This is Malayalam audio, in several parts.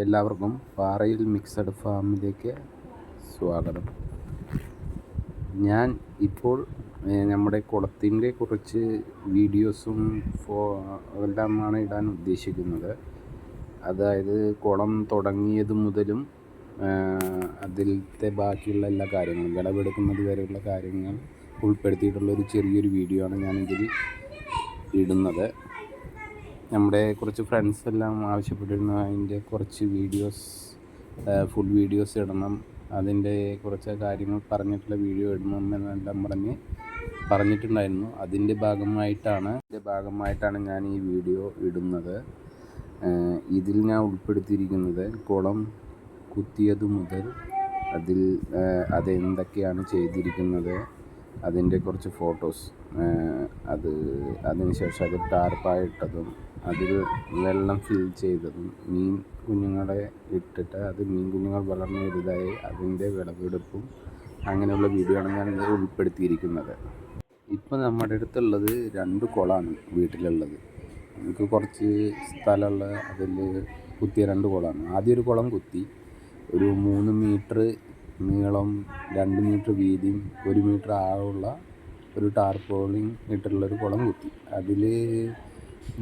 എല്ലാവർക്കും പാറയിൽ മിക്സഡ് ഫാമിലേക്ക് സ്വാഗതം. ഞാൻ ഇപ്പോൾ നമ്മുടെ കുളത്തിന്റെ കുറച്ച് വീഡിയോസും ഫോ എല്ലാമാണ് ഇടാൻ ഉദ്ദേശിക്കുന്നത്. അതായത് കുളം തുടങ്ങിയത് മുതലും അതിലത്തെ ബാക്കിയുള്ള എല്ലാ കാര്യങ്ങളും വിളവെടുക്കുന്നത് വരെയുള്ള കാര്യങ്ങൾ ഉൾപ്പെടുത്തിയിട്ടുള്ള ഒരു ചെറിയൊരു വീഡിയോ ആണ് ഞാനിതിൽ ഇടുന്നത്. നമ്മുടെ കുറച്ച് ഫ്രണ്ട്സ് എല്ലാം ആവശ്യപ്പെട്ടിരുന്നു. അതിന്റെ കുറച്ച് വീഡിയോസ് ഫുൾ വീഡിയോസ് ഇടണം. അതിന്റെ കുറച്ച് കാര്യങ്ങൾ പറഞ്ഞിട്ടുള്ള വീഡിയോ ഇടണം എന്നെല്ലാം പറഞ്ഞ് പറഞ്ഞിട്ടുണ്ടായിരുന്നു. അതിന്റെ ഭാഗമായിട്ടാണ് അതിന്റെ ഭാഗമായിട്ടാണ് ഞാൻ ഈ വീഡിയോ ഇടുന്നത്. ഇതിൽ ഞാൻ ഉൾപ്പെടുത്തിയിരിക്കുന്നത് കുളം കുത്തിയതു മുതൽ അതിൽ അതെന്തൊക്കെയാണ് ചെയ്തിരിക്കുന്നത് അതിന്റെ കുറച്ച് ഫോട്ടോസ് അത് അതിനുശേഷം അത് ടാർപ്പായിട്ടതും അതിൽ വെള്ളം ഫിൽ ചെയ്തതും മീൻ കുഞ്ഞുങ്ങളെ ഇട്ടിട്ട് അത് മീൻ കുഞ്ഞുങ്ങൾ വളർന്നു വലുതായി അതിന്റെ വിളവെടുപ്പും അങ്ങനെയുള്ള വീഡിയോ ആണ് ഞാൻ ഇതിൽ ഉൾപ്പെടുത്തിയിരിക്കുന്നത്. ഇപ്പോൾ നമ്മുടെ അടുത്തുള്ളത് രണ്ട് കുളമാണ് വീട്ടിലുള്ളത്. നമുക്ക് കുറച്ച് സ്ഥലമുള്ള അതിൽ കുത്തിയ രണ്ട് കുളമാണ് ആദ്യം ഒരു കുളം കുത്തി. ഒരു മൂന്ന് മീറ്റർ നീളം രണ്ട് മീറ്റർ വീതിയും ഒരു മീറ്റർ ആഴമുള്ള ഒരു ടാർപോളിങ് ഇട്ടിട്ടുള്ളൊരു കുളം കുത്തി. അതിൽ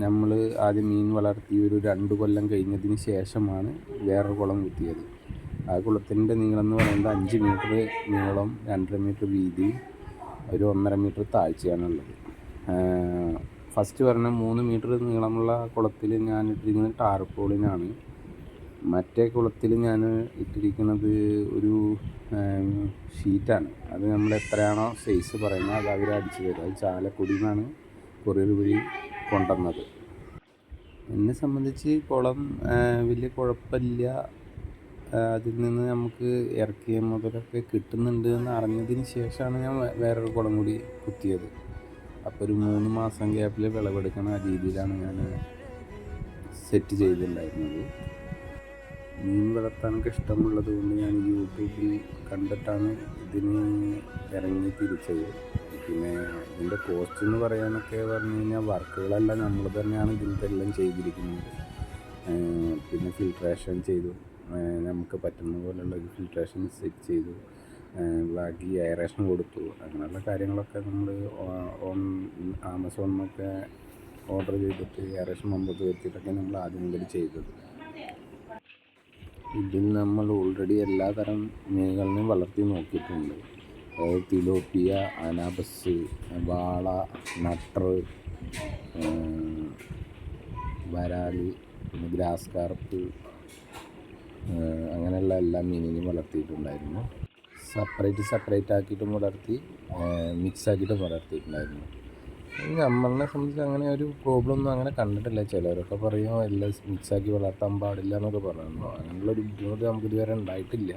നമ്മൾ ആദ്യം മീൻ വളർത്തി ഒരു രണ്ട് കൊല്ലം കഴിഞ്ഞതിന് ശേഷമാണ് വേറൊരു കുളം കുത്തിയത്. ആ കുളത്തിന്റെ നീളം എന്ന് പറയുന്നത് അഞ്ച് മീറ്റർ നീളം രണ്ടര മീറ്റർ വീതി ഒരു ഒന്നര മീറ്റർ താഴ്ചയാണുള്ളത്. ഫസ്റ്റ് പറഞ്ഞ മൂന്ന് മീറ്റർ നീളമുള്ള കുളത്തിൽ ഞാൻ ഇട്ടിരിക്കുന്നത് ടാർപോളിനാണ്. മറ്റേ കുളത്തിൽ ഞാൻ ഇട്ടിരിക്കുന്നത് ഒരു ഷീറ്റാണ്. അത് നമ്മൾ എത്രയാണോ സൈസ് പറയുന്നത് അത് അവർ അടിച്ചു തരും. അത് ചാലക്കുടിയിൽ നിന്നാണ് കൊറിയർ വഴി കൊണ്ടുവന്നത്. എന്നെ സംബന്ധിച്ച് കുളം വലിയ കുഴപ്പമില്ല. അതിൽ നിന്ന് നമുക്ക് ഇറക്കിയ മുതലൊക്കെ കിട്ടുന്നുണ്ട് എന്ന് അറിഞ്ഞതിന് ശേഷമാണ് ഞാൻ വേറൊരു കുളം കൂടി കുത്തിയത്. അപ്പോൾ ഒരു മൂന്ന് മാസം ഗ്യാപ്പിൽ വിളവെടുക്കണ രീതിയിലാണ് ഞാൻ സെറ്റ് ചെയ്തിട്ടുണ്ടായിരുന്നത്. മീൻ വളർത്താനൊക്കെ ഇഷ്ടമുള്ളത് കൊണ്ട് ഞാൻ യൂട്യൂബിൽ കണ്ടിട്ടാണ് ഇതിന് ഇറങ്ങി തിരിച്ചത്. പിന്നെ ഇതിന്റെ കോസ്റ്റ് എന്ന് പറയാനൊക്കെ പറഞ്ഞു കഴിഞ്ഞാൽ വർക്കുകളെല്ലാം നമ്മൾ തന്നെയാണ് ഇതിന്റെ എല്ലാം ചെയ്തിരിക്കുന്നത്. പിന്നെ ഫിൽട്രേഷൻ ചെയ്തു. നമുക്ക് പറ്റുന്ന പോലെയുള്ള ഒരു ഫിൽട്രേഷൻ സെറ്റ് ചെയ്തു. ബാക്കി എയറേഷൻ കൊടുത്തു. അങ്ങനെയുള്ള കാര്യങ്ങളൊക്കെ നമ്മൾ ഓൺ ആമസോണിൽ നിന്നൊക്കെ ഓർഡർ ചെയ്തിട്ട് എയറേഷൻ മുമ്പത്ത് വരുത്തിയിട്ടൊക്കെ നമ്മൾ ആദ്യം മുതൽ ചെയ്തത്. ഇതിൽ നമ്മൾ ഓൾറെഡി എല്ലാ തരം മീനുകളിനെയും വളർത്തി നോക്കിയിട്ടുണ്ട്. തിലോപ്പിയ അനാബസ് വാള നട്ടർ വരാൽ പിന്നെ ഗ്രാസ് കാർപ്പ് അങ്ങനെയുള്ള എല്ലാ മീനിനെയും വളർത്തിയിട്ടുണ്ടായിരുന്നു. സെപ്പറേറ്റ് സെപ്പറേറ്റ് ആക്കിയിട്ടും വളർത്തി മിക്സ് ആക്കിയിട്ടും വളർത്തിയിട്ടുണ്ടായിരുന്നു. നമ്മളെ സംബന്ധിച്ച് അങ്ങനെ ഒരു പ്രോബ്ലം ഒന്നും അങ്ങനെ കണ്ടിട്ടില്ല. ചിലരൊക്കെ പറയും എല്ലാം മിക്സാക്കി വളർത്താൻ പാടില്ല എന്നൊക്കെ പറയുന്നു അങ്ങനെയുള്ള ഒരു ബുദ്ധിമുട്ട് നമുക്ക് ഇതുവരെ ഉണ്ടായിട്ടില്ല.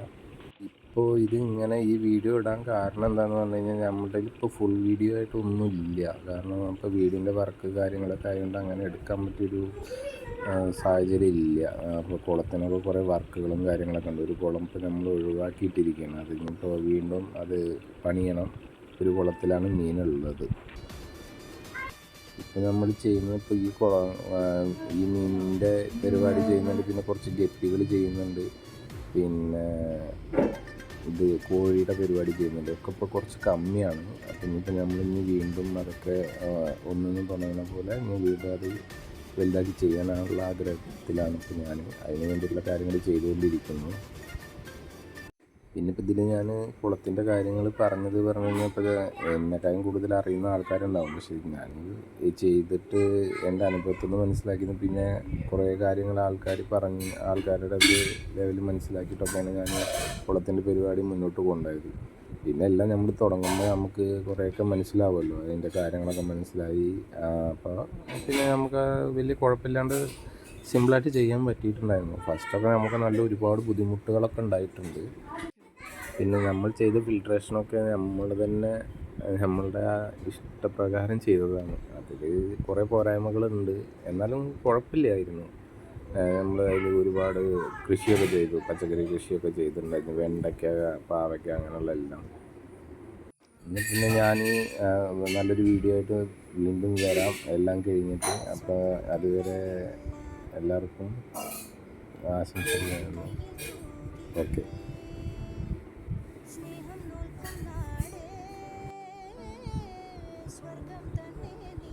ഇപ്പോൾ ഇത് ഇങ്ങനെ ഈ വീഡിയോ ഇടാൻ കാരണം എന്താണെന്ന് പറഞ്ഞു കഴിഞ്ഞാൽ നമ്മുടെ ഇപ്പോൾ ഫുൾ വീഡിയോ ആയിട്ട് ഒന്നും ഇല്ല. കാരണം ഇപ്പോൾ വീടിന്റെ വർക്ക് കാര്യങ്ങളൊക്കെ ആയതുകൊണ്ട് അങ്ങനെ എടുക്കാൻ പറ്റിയൊരു സാഹചര്യം ഇല്ല. അപ്പോൾ കുളത്തിനൊക്കെ കുറേ വർക്കുകളും കാര്യങ്ങളൊക്കെ ഉണ്ട്. ഒരു കുളം ഇപ്പോൾ നമ്മൾ ഒഴിവാക്കിയിട്ടിരിക്കുകയാണ് അത് ഇപ്പോൾ വീണ്ടും അത് പണിയണം. ഒരു കുളത്തിലാണ് മീനുള്ളത് ഇപ്പോൾ നമ്മൾ ചെയ്യുന്നത് ഇപ്പോൾ ഈ കുളം ഈ മീനിന്റെ പരിപാടി ചെയ്യുന്നുണ്ട്. പിന്നെ കുറച്ച് ഗപ്പികൾ ചെയ്യുന്നുണ്ട്. പിന്നെ ഇത് കോഴിയുടെ പരിപാടി ചെയ്യുന്നുണ്ട്. ഒക്കെ ഇപ്പോൾ കുറച്ച് കമ്മിയാണ്. അപ്പം ഇനിയിപ്പോൾ നമ്മൾ ഇനി വീണ്ടും അതൊക്കെ ഒന്നും തുടങ്ങുന്ന പോലെ ഇനി വീണ്ടും അത് വലുതാക്കി ചെയ്യാനുള്ള ആഗ്രഹത്തിലാണ് ഇപ്പോൾ ഞാൻ അതിന് വേണ്ടിയിട്ടുള്ള കാര്യങ്ങൾ ചെയ്തുകൊണ്ടിരിക്കുന്നു. പിന്നെ ഇപ്പോൾ ഇതിൽ ഞാൻ കുളത്തിന്റെ കാര്യങ്ങൾ പറഞ്ഞത് പറഞ്ഞു കഴിഞ്ഞാൽ ഇപ്പോൾ എന്നെക്കാളും കൂടുതൽ അറിയുന്ന ആൾക്കാരുണ്ടാവും. പക്ഷേ ഞാൻ ചെയ്തിട്ട് എന്റെ അനുഭവത്തിൽ നിന്ന് മനസ്സിലാക്കിയത് പിന്നെ കുറേ കാര്യങ്ങൾ ആൾക്കാർ പറഞ്ഞ് ആൾക്കാരുടെ ഒരു ലെവലിൽ മനസ്സിലാക്കിയിട്ടൊക്കെയാണ് ഞാൻ കുളത്തിന്റെ പരിപാടി മുന്നോട്ട് കൊണ്ടുപോയത്. പിന്നെ എല്ലാം നമ്മൾ തുടങ്ങുമ്പോൾ നമുക്ക് കുറേയൊക്കെ മനസ്സിലാവുമല്ലോ അതിന്റെ കാര്യങ്ങളൊക്കെ മനസ്സിലായി. അപ്പോൾ പിന്നെ നമുക്ക് വലിയ കുഴപ്പമില്ലാണ്ട് സിമ്പിളായിട്ട് ചെയ്യാൻ പറ്റിയിട്ടുണ്ടായിരുന്നു. ഫസ്റ്റൊക്കെ നമുക്ക് നല്ല ഒരുപാട് ബുദ്ധിമുട്ടുകളൊക്കെ ഉണ്ടായിട്ടുണ്ട്. പിന്നെ നമ്മൾ ചെയ്ത ഫിൽട്രേഷനൊക്കെ നമ്മൾ തന്നെ നമ്മളുടെ ഇഷ്ടപ്രകാരം ചെയ്തതാണ്. അതിൽ കുറേ പോരായ്മകളുണ്ട്. എന്നാലും കുഴപ്പമില്ലായിരുന്നു. നമ്മൾ അതിൽ ഒരുപാട് കൃഷിയൊക്കെ ചെയ്തു. പച്ചക്കറി കൃഷിയൊക്കെ ചെയ്തിട്ടുണ്ടായിരുന്നു. വെണ്ടയ്ക്ക പാവയ്ക്ക അങ്ങനെയുള്ള എല്ലാം. പിന്നെ ഞാൻ നല്ലൊരു വീഡിയോ ആയിട്ട് വീണ്ടും വരാം. എല്ലാം കഴിഞ്ഞിട്ട് അപ്പോൾ അതുവരെ എല്ലാവർക്കും ആശംസകൾ ഓക്കെ. സ്വർഗം തന്നെ നീ.